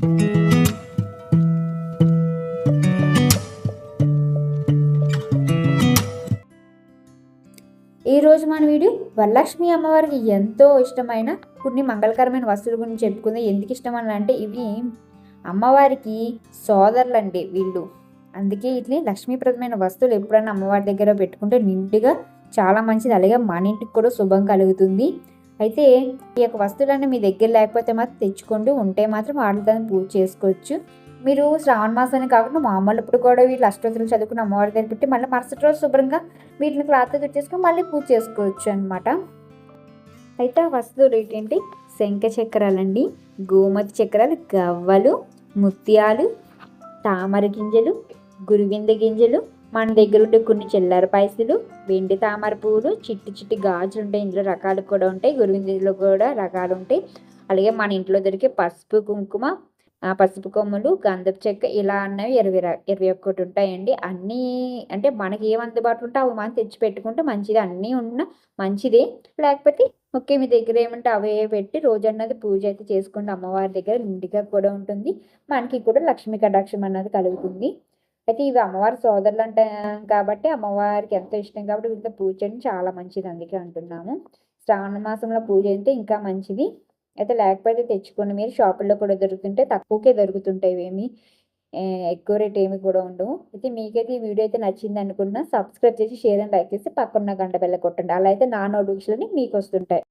ఈరోజు మన వీడియో వరలక్ష్మి అమ్మవారికి ఎంతో ఇష్టమైన కొన్ని మంగళకరమైన వస్తువుల గురించి చెప్పుకుందాం. ఎందుకు ఇష్టం అని అంటే ఇవి అమ్మవారికి సోదరులండి వీళ్ళు. అందుకే ఇట్లా లక్ష్మీప్రదమైన వస్తువులు ఎప్పుడైనా అమ్మవారి దగ్గర పెట్టుకుంటే నిండుగా చాలా మంచిది. అలాగే మన ఇంటికి కూడా శుభం కలుగుతుంది. అయితే ఈ యొక్క వస్తువులన్నీ మీ దగ్గర లేకపోతే మాత్రం తెచ్చుకోండి. ఉంటే మాత్రం వాటితో పూజ చేసుకోవచ్చు. మీరు శ్రావణ మాసాన్ని కాకుండా మామూలు ఇప్పుడు కూడా వీళ్ళు అష్టోత్తరం చదువుకుని అమ్మవారి దగ్గర పెట్టి మళ్ళీ మరుసటి రోజు శుభ్రంగా వీటిని క్లాత్ తుట్టేసుకుని మళ్ళీ పూజ చేసుకోవచ్చు అనమాట అయితే ఆ వస్తువులు ఏంటంటే శంఖ చక్రాలండి గోమతి చక్రాలు గవ్వలు ముత్యాలు తామర గింజలు గురువింద గింజలు మన దగ్గర ఉండే కొన్ని చిల్లర పైసలు వెండి తామర పువ్వులు చిట్టి చిట్టి గాజులు ఉంటాయి. ఇందులో రకాలు కూడా ఉంటాయి. గురువిందులో కూడా రకాలు ఉంటాయి. అలాగే మన ఇంట్లో దొరికే పసుపు కుంకుమ పసుపు కొమ్ములు గంధపు చెక్క ఇలా అన్నవి ఇరవై ఇరవై ఒక్కటి ఉంటాయండి. అన్నీ అంటే మనకి ఏం అందుబాటులో ఉంటే అవి మనం తెచ్చి పెట్టుకుంటే మంచిది. అన్నీ ఉన్న మంచిదే. లేకపోతే ఓకే మీ దగ్గర ఏమంటే అవే పెట్టి రోజు అన్నది పూజ అయితే చేసుకుంటే అమ్మవారి దగ్గర నిండుగా కూడా ఉంటుంది. మనకి కూడా లక్ష్మీ కటాక్షం అన్నది కలుగుతుంది. అయితే ఇవి అమ్మవారి సోదరులు అంటాం కాబట్టి అమ్మవారికి ఎంతో ఇష్టం కాబట్టి వీళ్ళతో పూజ చేయడం చాలా మంచిది అందుకే అంటున్నాము. శ్రావణ మాసంలో పూజ అయితే ఇంకా మంచిది. అయితే లేకపోతే తెచ్చుకోండి మీరు షాపుల్లో కూడా దొరుకుతుంటే తక్కువకే దొరుకుతుంటాయి ఏమి ఎక్కువ రేట్ ఏమి కూడా ఉండవు. అయితే మీకైతే ఈ వీడియో అయితే నచ్చింది అనుకున్నా సబ్స్క్రైబ్ చేసి షేర్ అండ్ లైక్ చేసి పక్కన గంట బెల్ల కొట్టండి. అలా అయితే నా నోటిఫికేషన్ మీకు వస్తుంటాయి.